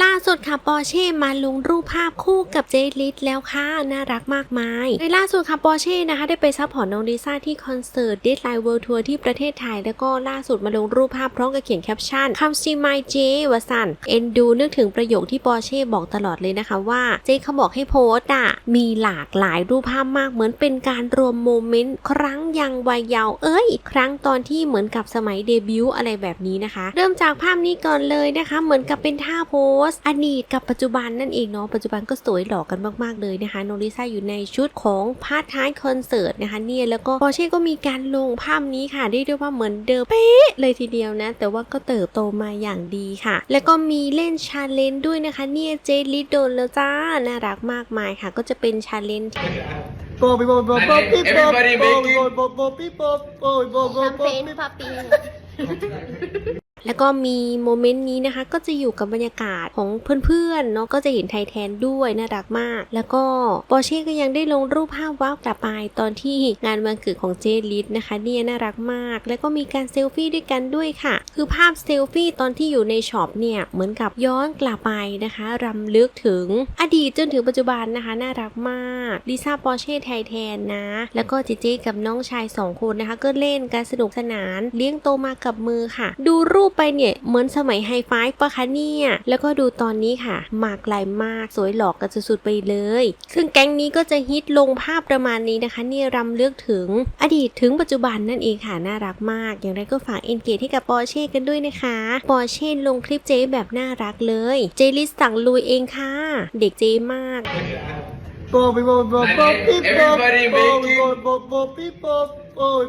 ล่าสุดค่ะปอร์เช่มาลงรูปภาพคู่กับเจลิสแล้วค่ะ น่ารักมากมายในล่าสุดค่ะปอร์เช่นะคะ ได้ไปซัพพอร์ตน้องลิซ่าที่คอนเสิร์ต Deadline World Tour ที่ประเทศไทย แล้วก็ล่าสุดมาลงรูปภาพพร้อมกับเขียนแคปชั่นคำซีไมเจวสันเอ็นดูนึกถึงประโยคที่ปอร์เช่บอกตลอดเลยนะคะว่าเจเขาบอกให้โพสต์อะมีหลากหลายรูปภาพมากเหมือนเป็นการรวมโมเมนต์ครั้งยังวัยเยาว์เอ้ย ครั้งตอนที่เหมือนกับสมัยเดบิวต์อะไรแบบนี้นะคะ เริ่มจากภาพนี้ก่อนเลยนะคะ เหมือนกับเป็นท่าโพสต์อดีตกับปัจจุบันนั่นเองเนาะปัจจุบันก็สวยหล่อกันมากๆเลยนะคะโนริซ่าอยู่ในชุดของพาร์ทท้ายคอนเสิร์ตนะคะเนี่ยแล้วก็ปอร์เช่ก็มีการลงภาพนี้ค่ะเรียกได้ว่าเหมือนเดิมเป๊ะเลยทีเดียวนะ แต่ว่าก็เติบโตมาอย่างดีค่ะ แล้วก็มีเล่นชาเลนจ์ด้วยนะคะเนี่ยเจลิดโดนแล้วจ้าน่ารักมากมายค่ะ ก็จะเป็นชาเลนจ์ Bobby, Bobby, Bobby, Bobby, Everybody Bobby, making- Bobby, Bobby, Bobby, Bobby, แคมเป Bobby, ญ Bobby. พับปิง แล้วก็มีโมเมนต์นี้นะคะ ก็จะอยู่กับบรรยากาศของเพื่อนๆเนาะก็จะเห็นไทแทนด้วยน่ารักมาก แล้วก็ปอร์เช่ก็ยังได้ลงรูปภาพว้าวกลับไปตอนที่งานวันเกิดของเจลิสนะคะเนี่ยน่ารักมาก แล้วก็มีการเซลฟี่ด้วยกันด้วยค่ะ คือภาพเซลฟี่ตอนที่อยู่ในช็อปเนี่ยเหมือนกับย้อนกลับไปนะคะรำลึกถึงอดีตจนถึงปัจจุบันนะคะน่ารักมากลิซ่าปอร์เช่ไทแทนนะ แล้วก็เจเจกับน้องชายสองคนนะคะ ก็เล่นการสนุกสนาน เลี้ยงโตมากับมือค่ะ ดูรูปไปเนี่ยเหมือนสมัยไฮไฟฟ์ปะคะเนี่ย แล้วก็ดูตอนนี้ค่ะ มากลายมากสวยหลอกกันสุดๆไปเลย ซึ่งแก๊งนี้ก็จะฮิตลงภาพประมาณนี้นะคะเนี่ยรำเลึกถึงอดีตถึงปัจจุบันนั่นเองค่ะ น่ารักมาก อย่างไรก็ฝากเอ็นเกจให้กับปอเช่กันด้วยนะคะปอเช่ลงคลิปเจ๊แบบน่ารักเลย เจลิสสั่งลุยเองค่ะ เด็กเจ๊มาก Bobby, Bobby, Bobby, Bobby, Everybody Bobby, making- Bobby, Bobby, Bobby, Bobby,